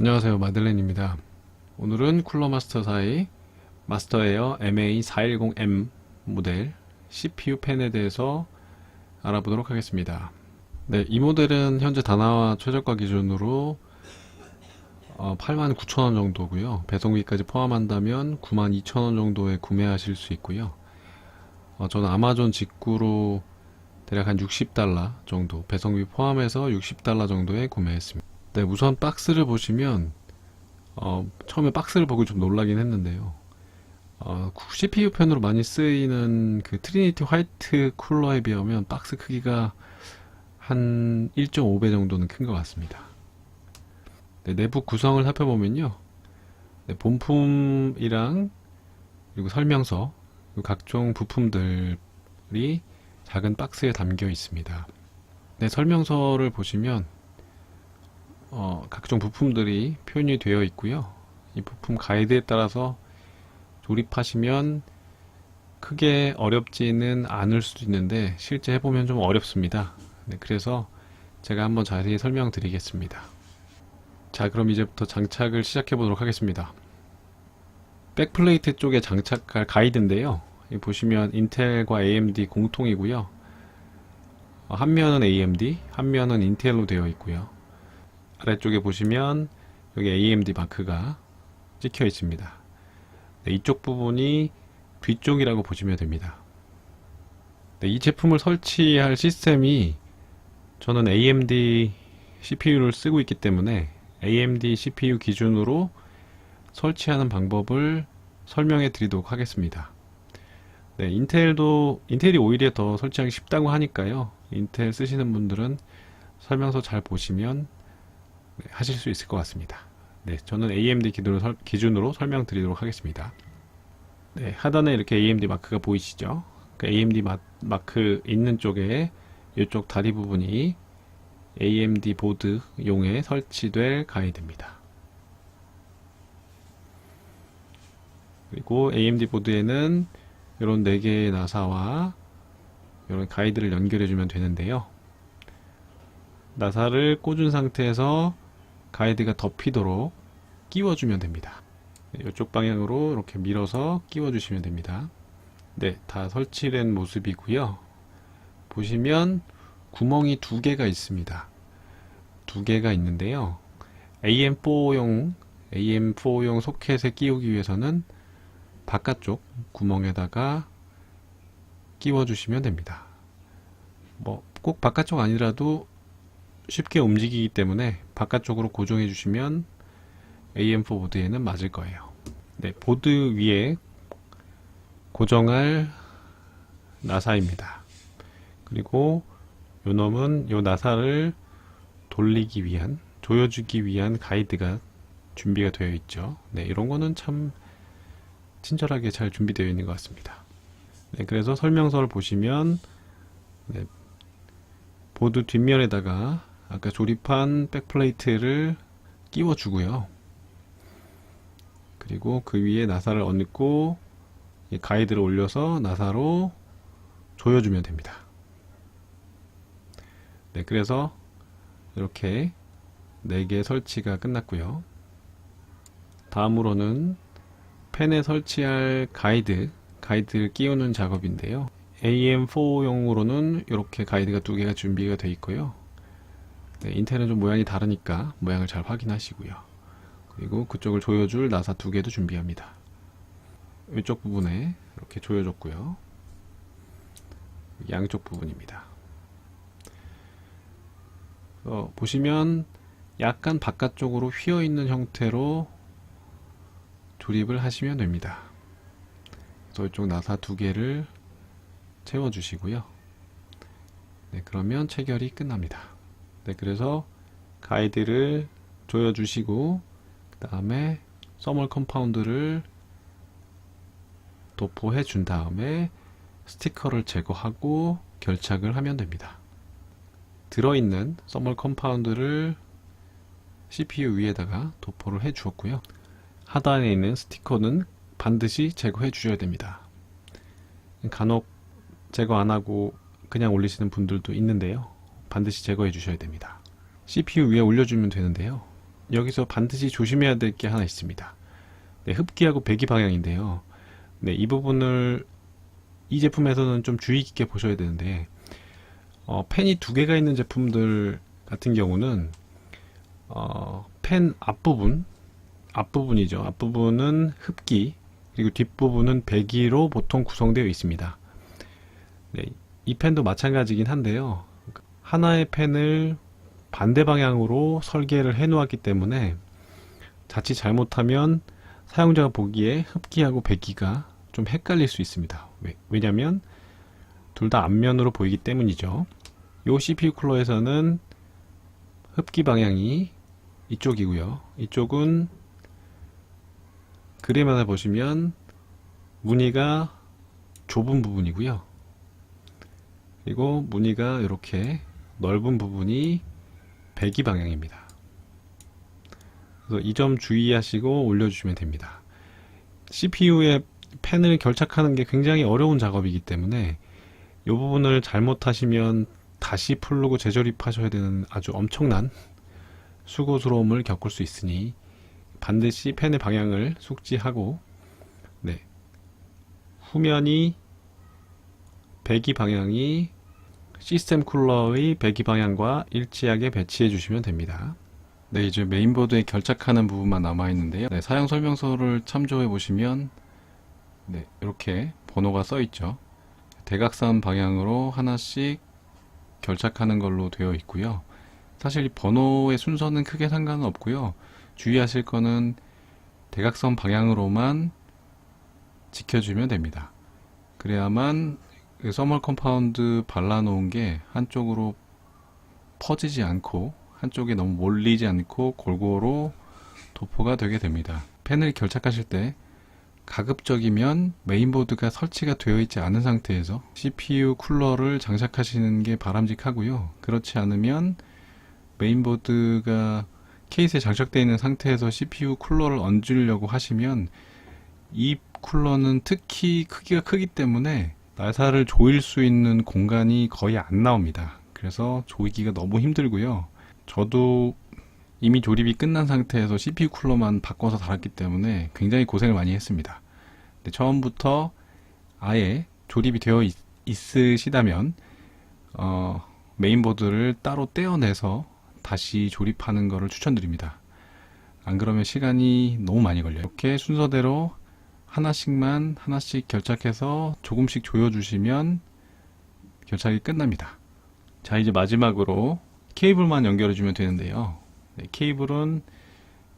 안녕하세요. 마들렌입니다. 오늘은 쿨러마스터 4의 마스터에어 MA410M 모델 CPU 펜에 대해서 알아보도록 하겠습니다. 네, 이 모델은 현재 다나와 최저가 기준으로 어, 89,000원 정도고요. 배송비까지 포함한다면 92,000원 정도에 구매하실 수 있고요. 어, 저는 아마존 직구로 대략 한 60달러 정도 배송비 포함해서 60달러 정도에 구매했습니다 네, 우선 박스를 보시면 어, 처음에 박스를 보고 좀 놀라긴 했는데요. 어, CPU 펜으로 많이 쓰이는 그 트리니티 화이트 쿨러에 비하면 박스 크기가 한 1.5배 정도는 큰 것 같습니다. 네, 내부 구성을 살펴보면요. 네, 본품이랑 그리고 설명서 그리고 각종 부품들이 작은 박스에 담겨 있습니다. 네, 설명서를 보시면 어, 각종 부품들이 표현이 되어 있고요. 이 부품 가이드에 따라서 조립하시면 크게 어렵지는 않을 수도 있는데 실제 해보면 좀 어렵습니다. 네, 그래서 제가 한번 자세히 설명드리겠습니다. 자, 그럼 이제부터 장착을 시작해 보도록 하겠습니다. 백플레이트 쪽에 장착할 가이드인데요. 이 보시면 인텔과 AMD 공통이고요. 어, 한 면은 AMD, 한 면은 인텔로 되어 있고요. 아래쪽에 보시면 여기 AMD 마크가 찍혀 있습니다. 네, 이쪽 부분이 뒤쪽이라고 보시면 됩니다. 네, 이 제품을 설치할 시스템이 저는 AMD CPU를 쓰고 있기 때문에 AMD CPU 기준으로 설치하는 방법을 설명해 드리도록 하겠습니다. 네, 인텔도 인텔이 오히려 더 설치하기 쉽다고 하니까요. 인텔 쓰시는 분들은 설명서 잘 보시면 네, 하실 수 있을 것 같습니다. 네, 저는 AMD 기준으로, 설, 기준으로 설명드리도록 하겠습니다. 네, 하단에 이렇게 AMD 마크가 보이시죠? 그 AMD 마, 마크 있는 쪽에 이쪽 다리 부분이 AMD 보드용에 설치될 가이드입니다. 그리고 AMD 보드에는 이런 4개의 나사와 이런 가이드를 연결해 주면 되는데요. 나사를 꽂은 상태에서 가이드가 덮이도록 끼워주면 됩니다. 이쪽 방향으로 이렇게 밀어서 끼워주시면 됩니다. 네, 다 설치된 모습이고요. 보시면 구멍이 두 개가 있습니다. 두 개가 있는데요. AM4용 AM4용 소켓에 끼우기 위해서는 바깥쪽 구멍에다가 끼워주시면 됩니다. 뭐 꼭 바깥쪽 아니라도 쉽게 움직이기 때문에 바깥쪽으로 고정해 주시면 AM4 보드에는 맞을 거예요. 네, 보드 위에 고정할 나사입니다. 그리고 요 놈은 요 나사를 돌리기 위한 조여주기 위한 가이드가 준비가 되어 있죠. 네, 이런 거는 참 친절하게 잘 준비되어 있는 것 같습니다. 네, 그래서 설명서를 보시면 네, 보드 뒷면에다가 아까 조립한 백플레이트를 끼워 주고요. 그리고 그 위에 나사를 얹고 가이드를 올려서 나사로 조여주면 됩니다. 네, 그래서 이렇게 4개 설치가 끝났고요. 다음으로는 펜에 설치할 가이드, 가이드를 끼우는 작업인데요. AM4용으로는 이렇게 가이드가 두 개가 준비가 되어 있고요. 네, 인텔은 좀 모양이 다르니까 모양을 잘 확인하시고요. 그리고 그쪽을 조여줄 나사 두 개도 준비합니다. 이쪽 부분에 이렇게 조여줬고요. 양쪽 부분입니다. 어, 보시면 약간 바깥쪽으로 휘어 있는 형태로 조립을 하시면 됩니다. 그래서 이쪽 나사 두 개를 채워주시고요. 네, 그러면 체결이 끝납니다. 네, 그래서 가이드를 조여주시고 그 다음에 써멀 컴파운드를 도포해 준 다음에 스티커를 제거하고 결착을 하면 됩니다. 들어있는 써멀 컴파운드를 CPU 위에다가 도포를 해 주었고요. 하단에 있는 스티커는 반드시 제거해 주셔야 됩니다. 간혹 제거 안 하고 그냥 올리시는 분들도 있는데요. 반드시 제거해 주셔야 됩니다. CPU 위에 올려주면 되는데요. 여기서 반드시 조심해야 될 게 하나 있습니다. 네, 흡기하고 배기 방향인데요. 네, 이 부분을 이 제품에서는 좀 주의 깊게 보셔야 되는데 어, 펜이 두 개가 있는 제품들 같은 경우는 어, 펜 앞부분 앞부분이죠. 앞부분은 흡기 그리고 뒷부분은 배기로 보통 구성되어 있습니다. 네, 이 펜도 마찬가지긴 한데요. 하나의 펜을 반대 방향으로 설계를 해 놓았기 때문에 자칫 잘못하면 사용자가 보기에 흡기하고 배기가 좀 헷갈릴 수 있습니다. 왜, 왜냐면 둘 다 앞면으로 보이기 때문이죠. 요 CPU 쿨러에서는 흡기 방향이 이쪽이고요. 이쪽은 그림 하나 보시면 무늬가 좁은 부분이고요. 그리고 무늬가 이렇게 넓은 부분이 배기 방향입니다. 그래서 이 점 주의하시고 올려주시면 됩니다. CPU에 펜을 결착하는 게 굉장히 어려운 작업이기 때문에 이 부분을 잘못하시면 다시 풀르고 재조립하셔야 되는 아주 엄청난 수고스러움을 겪을 수 있으니 반드시 펜의 방향을 숙지하고 네. 후면이 배기 방향이 시스템 쿨러의 배기 방향과 일치하게 배치해 주시면 됩니다. 네, 이제 메인보드에 결착하는 부분만 남아 있는데요. 네, 사용 설명서를 참조해 보시면 네, 이렇게 번호가 써 있죠. 대각선 방향으로 하나씩 결착하는 걸로 되어 있고요. 사실 이 번호의 순서는 크게 상관은 없고요. 주의하실 거는 대각선 방향으로만 지켜주면 됩니다. 그래야만 그 서멀 컴파운드 발라놓은 게 한쪽으로 퍼지지 않고 한쪽에 너무 몰리지 않고 골고루 도포가 되게 됩니다. 펜을 결착하실 때 가급적이면 메인보드가 설치가 되어 있지 않은 상태에서 CPU 쿨러를 장착하시는 게 바람직하고요. 그렇지 않으면 메인보드가 케이스에 장착되어 있는 상태에서 CPU 쿨러를 얹으려고 하시면 이 쿨러는 특히 크기가 크기 때문에 나사를 조일 수 있는 공간이 거의 안 나옵니다. 그래서 조이기가 너무 힘들고요. 저도 이미 조립이 끝난 상태에서 CPU 쿨러만 바꿔서 달았기 때문에 굉장히 고생을 많이 했습니다. 처음부터 아예 조립이 되어 있, 으시다면 어, 메인보드를 따로 떼어내서 다시 조립하는 것을 추천드립니다. 안 그러면 시간이 너무 많이 걸려요. 이렇게 순서대로 하나씩만 하나씩 결착해서 조금씩 조여주시면 결착이 끝납니다. 자 이제 마지막으로 케이블만 연결해 주면 되는데요. 네, 케이블은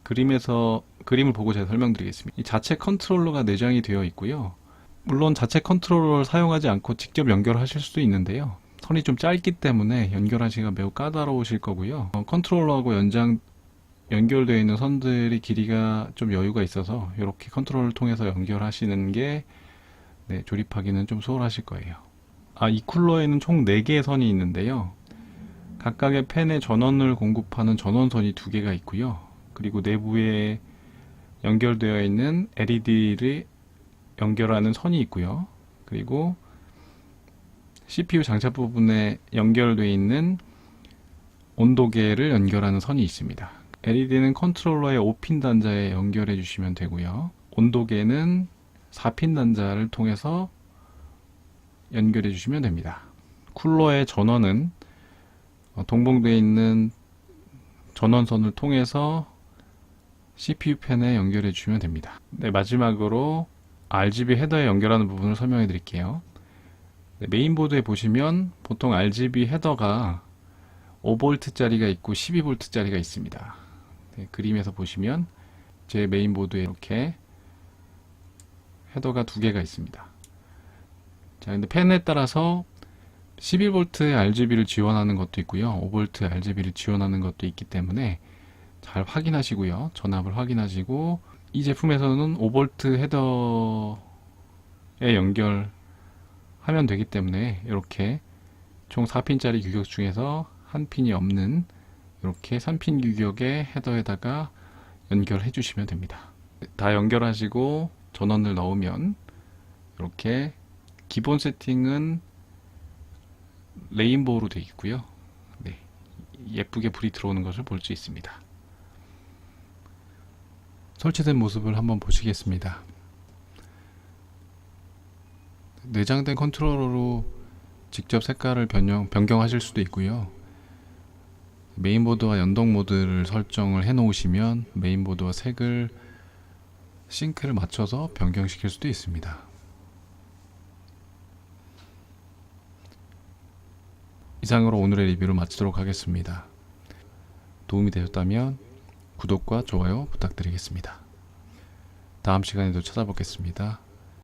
그림에서 그림을 보고 제가 설명드리겠습니다. 이 자체 컨트롤러가 내장이 되어 있고요. 물론 자체 컨트롤러를 사용하지 않고 직접 연결하실 수도 있는데요. 선이 좀 짧기 때문에 연결하시기가 매우 까다로우실 거고요. 어, 컨트롤러하고 연장 연결되어 있는 선들이 길이가 좀 여유가 있어서 이렇게 컨트롤을 통해서 연결하시는 게 네, 조립하기는 좀 수월하실 거예요. 아, 이 쿨러에는 총 4개의 선이 있는데요. 각각의 펜의 전원을 공급하는 전원선이 두 개가 있고요. 그리고 내부에 연결되어 있는 LED를 연결하는 선이 있고요. 그리고 CPU 장착 부분에 연결되어 있는 온도계를 연결하는 선이 있습니다. LED는 컨트롤러의 5핀 단자에 연결해 주시면 되고요. 온도계는 4핀 단자를 통해서 연결해 주시면 됩니다. 쿨러의 전원은 어, 동봉되어 있는 전원선을 통해서 CPU 펜에 연결해 주시면 됩니다. 네, 마지막으로 RGB 헤더에 연결하는 부분을 설명해 드릴게요. 네, 메인보드에 보시면 보통 RGB 헤더가 5V짜리가 있고 12V짜리가 있습니다. 네, 그림에서 보시면 제 메인보드에 이렇게 헤더가 두 개가 있습니다. 자, 근데 펜에 따라서 11V RGB를 지원하는 것도 있고요. 5V RGB를 지원하는 것도 있기 때문에 잘 확인하시고요. 전압을 확인하시고 이 제품에서는 5V 헤더에 연결하면 되기 때문에 이렇게 총 4핀짜리 규격 중에서 한 핀이 없는 이렇게 3핀 규격의 헤더에다가 연결해 주시면 됩니다. 다 연결하시고 전원을 넣으면 이렇게 기본 세팅은 레인보우로 되어 있고요. 네, 예쁘게 불이 들어오는 것을 볼 수 있습니다. 설치된 모습을 한번 보시겠습니다. 내장된 컨트롤러로 직접 색깔을 변형, 변경하실 수도 있고요. 메인보드와 연동 모드를 설정을 해 놓으시면 메인보드와 색을 싱크를 맞춰서 변경시킬 수도 있습니다. 이상으로 오늘의 리뷰를 마치도록 하겠습니다. 도움이 되셨다면 구독과 좋아요 부탁드리겠습니다. 다음 시간에도 찾아뵙겠습니다.